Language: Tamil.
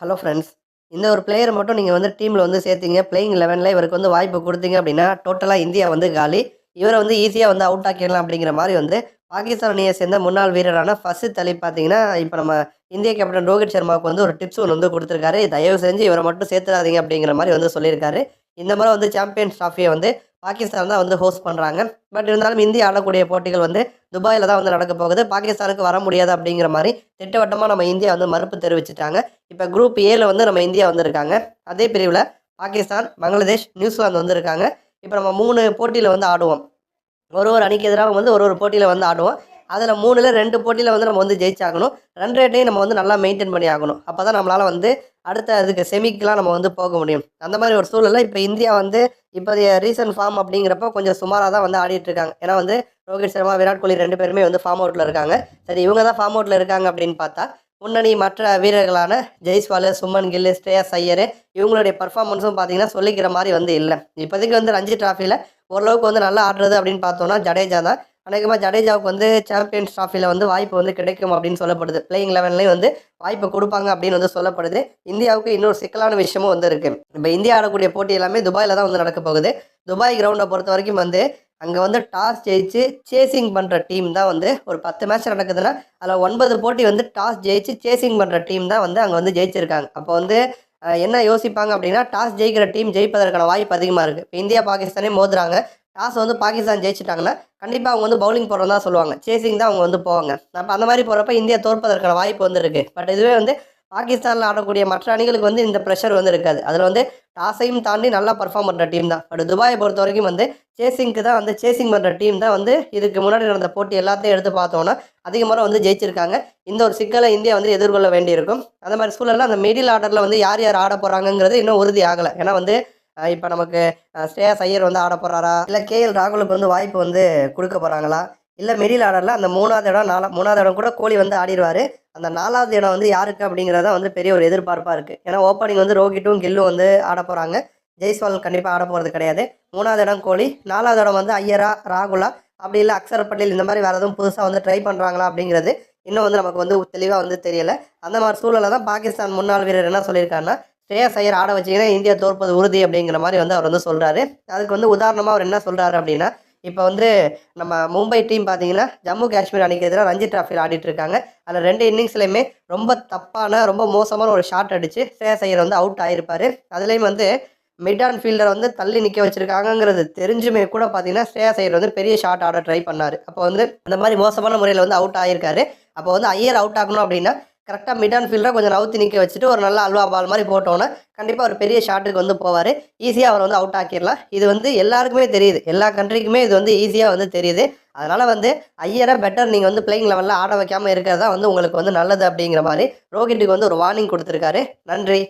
ஹலோ ஃப்ரெண்ட்ஸ் இந்த ஒரு பிளேயரை மட்டும் நீங்கள் வந்து டீமில் வந்து சேர்த்தீங்க. பிளேயிங் லெவனில் இவருக்கு வந்து வாய்ப்பு கொடுத்தீங்க அப்படின்னா டோட்டலாக இந்தியா வந்து காலி. இவரை வந்து ஈஸியாக வந்து அவுட் ஆக்கிடலாம் அப்படிங்கிற மாதிரி வந்து பாகிஸ்தான் அணியை சேர்ந்த முன்னாள் வீரரான ஃபசித் தலி பார்த்தீங்கன்னா இப்போ நம்ம இந்திய கேப்டன் ரோஹித் சர்மாவுக்கு வந்து ஒரு டிப்ஸ் ஒன்று வந்து கொடுத்துருக்காரு. தயவு செஞ்சு இவரை மட்டும் சேர்த்துடாதீங்க அப்படிங்கிற மாதிரி வந்து சொல்லியிருக்காரு. இந்த மாதிரி வந்து சாம்பியன்ஸ் ட்ராஃபியை வந்து பாகிஸ்தான் தான் வந்து ஹோஸ்ட் பண்ணுறாங்க பட் இருந்தாலும் இந்தியா ஆடக்கூடிய போட்டிகள் வந்து துபாயில் தான் வந்து நடக்க போகுது. பாகிஸ்தானுக்கு வர முடியாது அப்படிங்கிற மாதிரி திட்டவட்டமாக நம்ம இந்தியா வந்து மறுப்பு தெரிவிச்சிட்டாங்க. இப்போ குரூப் ஏல வந்து நம்ம இந்தியா வந்திருக்காங்க. அதே பிரிவில் பாகிஸ்தான் பங்களாதேஷ் நியூசிலாந்து வந்திருக்காங்க. இப்போ நம்ம மூணு போட்டியில் வந்து ஆடுவோம். ஒரு ஒரு அணிக்கு எதிராக வந்து ஒரு ஒரு போட்டியில் வந்து ஆடுவோம். அதில் மூணில் ரெண்டு போட்டியில் வந்து நம்ம வந்து ஜெயிச்சாகணும். ரன் ரேட்டையும் நம்ம வந்து நல்லா மெயின்டைன் பண்ணி ஆகணும். அப்போ தான் நம்மளால் வந்து அடுத்த அதுக்கு செமிக்கெலாம் நம்ம வந்து போக முடியும். அந்த மாதிரி ஒரு சூழலில் இப்போ இந்தியா வந்து இப்போதைய ரீசன்ட் ஃபார்ம் அப்படிங்கிறப்போ கொஞ்சம் சுமாராக தான் வந்து ஆடிட்டு இருக்காங்க. ஏன்னா வந்து ரோஹித் சர்மா விராட் கோலி ரெண்டு பேருமே வந்து ஃபார்ம் அவுட்டில் இருக்காங்க. சரி இவங்க தான் ஃபார்ம் அவுட்டில் இருக்காங்க அப்படின்னு பார்த்தா முன்னணி மற்ற வீரர்களான ஜெய்ஸ்வால் சுமன் கில் ஸ்ரேயஸ் ஐயர் இவங்களுடைய பர்ஃபார்மன்ஸும் பார்த்தீங்கன்னா சொல்லிக்கிற மாதிரி வந்து இல்லை. இப்போதைக்கு வந்து ரஞ்சி டிராஃபியில் ஓரளவுக்கு வந்து நல்லா ஆடுறது அப்படின்னு பார்த்தோன்னா ஜடேஜா தான். அநேகமாக ஜடேஜாவுக்கு வந்து சாம்பியன்ஸ் ட்ராஃபியில் வந்து வாய்ப்பு வந்து கிடைக்கும் அப்படின்னு சொல்லப்படுது. பிளேயிங் லெவன்லேயும் வந்து வாய்ப்பு கொடுப்பாங்க அப்படின்னு வந்து சொல்லப்படுது. இந்தியாவுக்கு இன்னொரு சிக்கலான விஷயமும் வந்து இருக்குது இப்போ இந்தியா ஆடக்கூடிய போட்டி எல்லாமே துபாயில் தான் வந்து நடக்க போகுது. துபாய் கிரவுண்டை பொறுத்த வரைக்கும் வந்து அங்கே வந்து டாஸ் ஜெயிச்சு சேசிங் பண்ணுற டீம் தான் வந்து ஒரு பத்து மேட்ச் நடக்குதுன்னா அதில் ஒன்பது போட்டி வந்து டாஸ் ஜெயிச்சு சேசிங் பண்ணுற டீம் தான் வந்து அங்கே வந்து ஜெயிச்சிருக்காங்க. அப்போ வந்து என்ன யோசிப்பாங்க அப்படின்னா டாஸ் ஜெயிக்கிற டீம் ஜெயிப்பதற்கான வாய்ப்பு அதிகமாக இருக்குது இப்போ இந்தியா பாகிஸ்தானே மோதுறாங்க. டாஸ் வந்து பாகிஸ்தான் ஜெயிச்சிட்டாங்கன்னா கண்டிப்பாக அவங்க வந்து பவுலிங் போடுறதா தான் சொல்லுவாங்க. சேசிங் தான் அவங்க வந்து போவாங்க. அப்போ அந்த மாதிரி போகிறப்ப இந்தியா தோற்பதற்கான வாய்ப்பு வந்து இருக்குது பட் இதுவே வந்து பாகிஸ்தானில் ஆடக்கூடிய மற்ற அணிகளுக்கு வந்து இந்த ப்ரெஷர் வந்து இருக்காது. அதில் வந்து டாஸையும் தாண்டி நல்லா பர்ஃபார்ம் பண்ணுற டீம் தான். பட் துபாயை பொறுத்த வரைக்கும் வந்து சேசிங்க்கு தான் வந்து சேசிங் பண்ணுற டீம் தான் வந்து இதுக்கு முன்னாடி நடந்த போட்டி எல்லாத்தையும் எடுத்து பார்த்தோன்னா அதிகமாக வந்து ஜெயிச்சிருக்காங்க. இந்த ஒரு சிக்கலை இந்தியா வந்து எதிர்கொள்ள வேண்டியிருக்கும். அந்த மாதிரி சூழலில் அந்த மிடில் ஆர்டரில் வந்து யார் யார் ஆட போகிறாங்கங்கிறது இன்னும் உறுதி ஆகலை. ஏன்னா வந்து இப்போ நமக்கு அஹ், ஐயர் வந்து ஆட போகிறாரா இல்லை கேஎல் ராகுலுக்கு வந்து வாய்ப்பு வந்து கொடுக்க போகிறாங்களா இல்லை மெரில் ஆடரில் அந்த மூணாவது இடம் நாலா மூணாவது இடம் கூட கோலி வந்து ஆடிடுவார். அந்த நாலாவது இடம் வந்து யாருக்கு அப்படிங்கிறத வந்து பெரிய ஒரு எதிர்பார்ப்பாக இருக்குது ஏன்னா ஓப்பனிங் வந்து ரோஹிட்டும் கில்லும் வந்து ஆட போகிறாங்க ஜெய்ஸ்வால் கண்டிப்பாக ஆட போகிறது கிடையாது. மூணாவது இடம் கோலி. நாலாவது இடம் வந்து ஐயரா ராகுலா. அப்படி இல்லை அக்ஷர் பட்டேல் இந்த மாதிரி வேறு எதுவும் புதுசாக வந்து ட்ரை பண்ணுறாங்களா அப்படிங்கிறது இன்னும் வந்து நமக்கு வந்து தெளிவாக வந்து தெரியலை. அந்த மாதிரி சூழலை தான் பாகிஸ்தான் முன்னாள் வீரர் என்ன சொல்லியிருக்காருன்னா ஸ்ரேயஸ் ஐயர் ஆட வச்சிங்கன்னா இந்தியா தோற்பது உறுதி அப்படிங்கிற மாதிரி வந்து அவர் வந்து சொல்கிறாரு அதுக்கு வந்து உதாரணமாக அவர் என்ன சொல்கிறாரு அப்படின்னா இப்போ வந்து நம்ம மும்பை டீம் பார்த்தீங்கன்னா ஜம்மு காஷ்மீர் அணிக்கு எதிராக ரஞ்சி டிராஃபியில் ஆடிட்டு இருக்காங்க. அதில் ரெண்டு இன்னிங்ஸ்லையுமே ரொம்ப தப்பான ரொம்ப மோசமான ஒரு ஷாட் அடித்து ஸ்ரேயஸ் ஐயர் வந்து அவுட் ஆகிருப்பார் அதுலேயும் வந்து மிட் ஆன் ஃபீல்டர் வந்து தள்ளி நிற்க வச்சிருக்காங்கிறது தெரிஞ்சுமே கூட பார்த்தீங்கன்னா ஸ்ரேயஸ் ஐயர் வந்து பெரிய ஷாட் ஆட ட்ரை பண்ணார். அப்போ வந்து அந்த மாதிரி மோசமான முறையில் வந்து அவுட் ஆகியிருக்காரு அப்போ வந்து ஐயர் அவுட் ஆகணும் அப்படின்னா கரெக்டாக மிட் அண்ட் ஃபீல்டரை கொஞ்சம் நவுத்தி நிற்க வச்சுட்டு ஒரு நல்ல அல்வா பால் மாதிரி போட்டோன்னே கண்டிப்பாக ஒரு பெரிய ஷாட்டுக்கு வந்து போவார். ஈஸியாக அவர் வந்து அவுட் ஆக்கிடலாம். இது வந்து எல்லாருக்குமே தெரியுது. எல்லா கண்ட்ரிக்குமே இது வந்து ஈஸியாக வந்து தெரியுது. அதனால் வந்து ஐயரை பெட்டர் நீங்கள் வந்து பிளேயிங் லெவலில் ஆட வைக்காமல் இருக்கிறதா வந்து உங்களுக்கு வந்து நல்லது அப்படிங்கிற மாதிரி ரோஹிட்டுக்கு வந்து ஒரு வார்னிங் கொடுத்துருக்காரு. நன்றி.